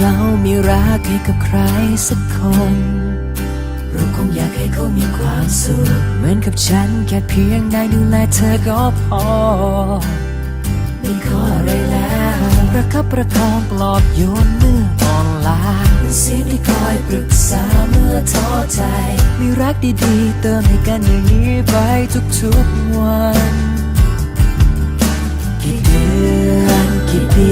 เรามีรักให้กับใครสักคน เราคงอยากให้เขามีความสุข เหมือนกับฉันแค่เพียงได้ดูแลเธอก็พอ ไม่ขออะไรแล้วประคับประคองปลอบโยนเมื่ออ่อนล้าเป็นเสียงที่คอยปรึกษาเมื่อท้อใจ มีรักดีๆ เติมให้กันอย่างนี้ไปทุกๆวัน กี่เดือนกี่ปี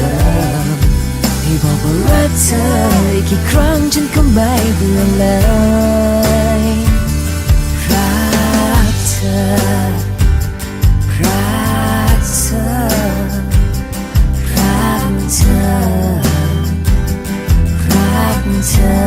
ิม บอกว่ารักเธออีกกี่ครั้งฉันก็ไม่เบื่อเลยรักเธอรักเธอรักเธอรักเธอ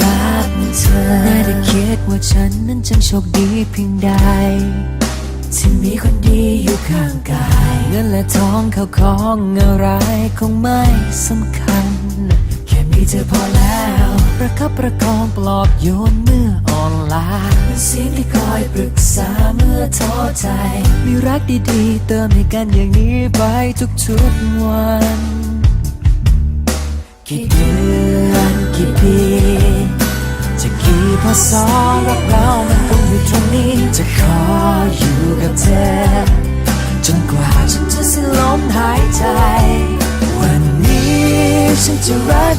รักเธอไม่ได้คิดว่าฉันนั้นจังโชคดีเพียงใดที่มีคนดีอยู่ข้างกาย งินและทองเขาของอะไรคงไม่สำคัญ แค่มีเธอพอแล้ว ประคับประคองปลอบโยนเมื่ออ่อนล้าเป็นเสียงที่คอยปรึกษาเมื่อท้อใจ มีรักดีๆ เติมให้กันอย่างนี้ไปทุกๆวันกี่เดือนกี่ปีจะกี่พศรัก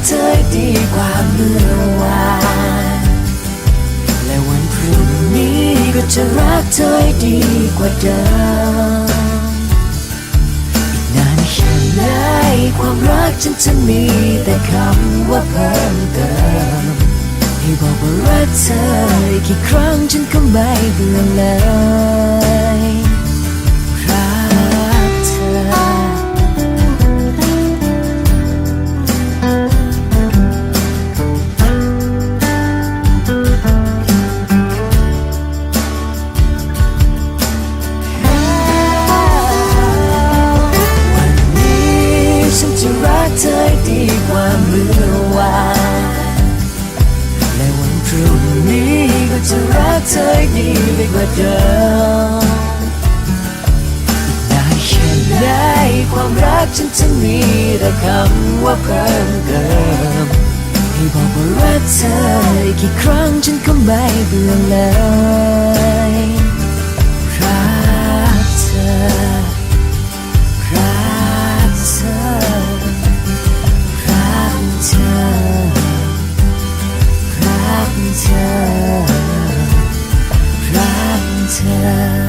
เธอให้ดีกว่าเมื่อวาน และวันพรุ่งนี้ก็จะรักเธอให้ดีกว่าเดิม อีกนานแค่ไหนความรักฉันจะมีแต่คำว่าเพิ่มเติม ให้บอกว่ารักเธออีกกี่ครั้งฉันก็ไม่เบื่อเลย เธอให้ดีไปกว่าเดิมอีกนานแค่ไหนความรักฉันจะมีแต่คำว่าเพิ่มเติมให้บอกว่ารักเธออีกกี่ครั้งฉันก็ไม่เบื่อแล้ว till